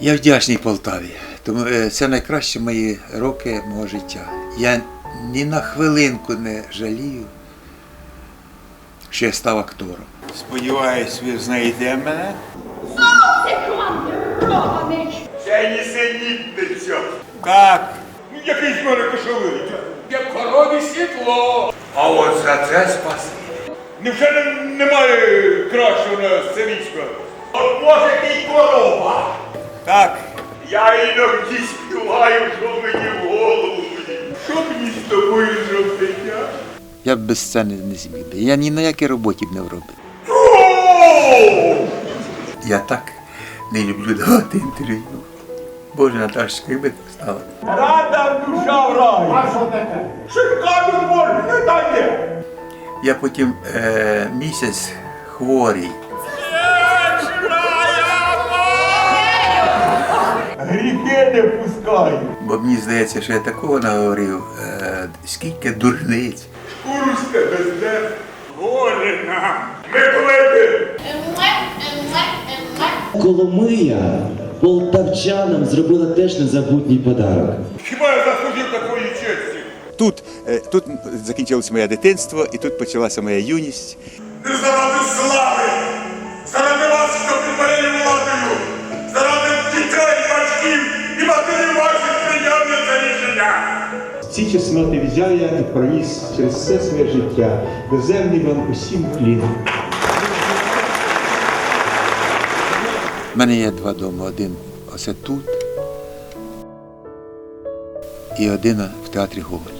Я вдячний Полтаві, тому е, це найкращі мої роки мого життя. Я ні на хвилинку не жалію, що я став актором. Сподіваюсь, ви знайдете мене. Це нісенітниця. Так, Ну, який з мене кошовий. Як корові світло. а от за це спаси. Невже не- немає кращого на сценічка? От може ти корова. Так, Я іноді співаю, що мені в голову. Що мені з тобою зробити? а? Я б без сцени не зміг. би. Я ні на якій роботі б не вробив. О! Я так не люблю давати інтерв'ю. Боже, Наташка, якби так стало. Рада душа в рай. А що таке? Шикарно може, не дайте. Я потім е, місяць хворий. Гріхи не пускаю. Бо мені здається, що я такого наговорив, е, скільки дурниць. Шкуру з тебе зде. Горе нам. Ми клепи. Коломия полтавчанам зробила теж незабутній подарок. Хіба я заслужив такої честі? тут, е, тут закінчилось моє дитинство і тут почалася моя юність. Не заради слави, Ці чесноти взяв я і проніс через все своє життя. Доземний вам усім клін. У мене є два доми. Один оце тут і один в театрі Гоголь.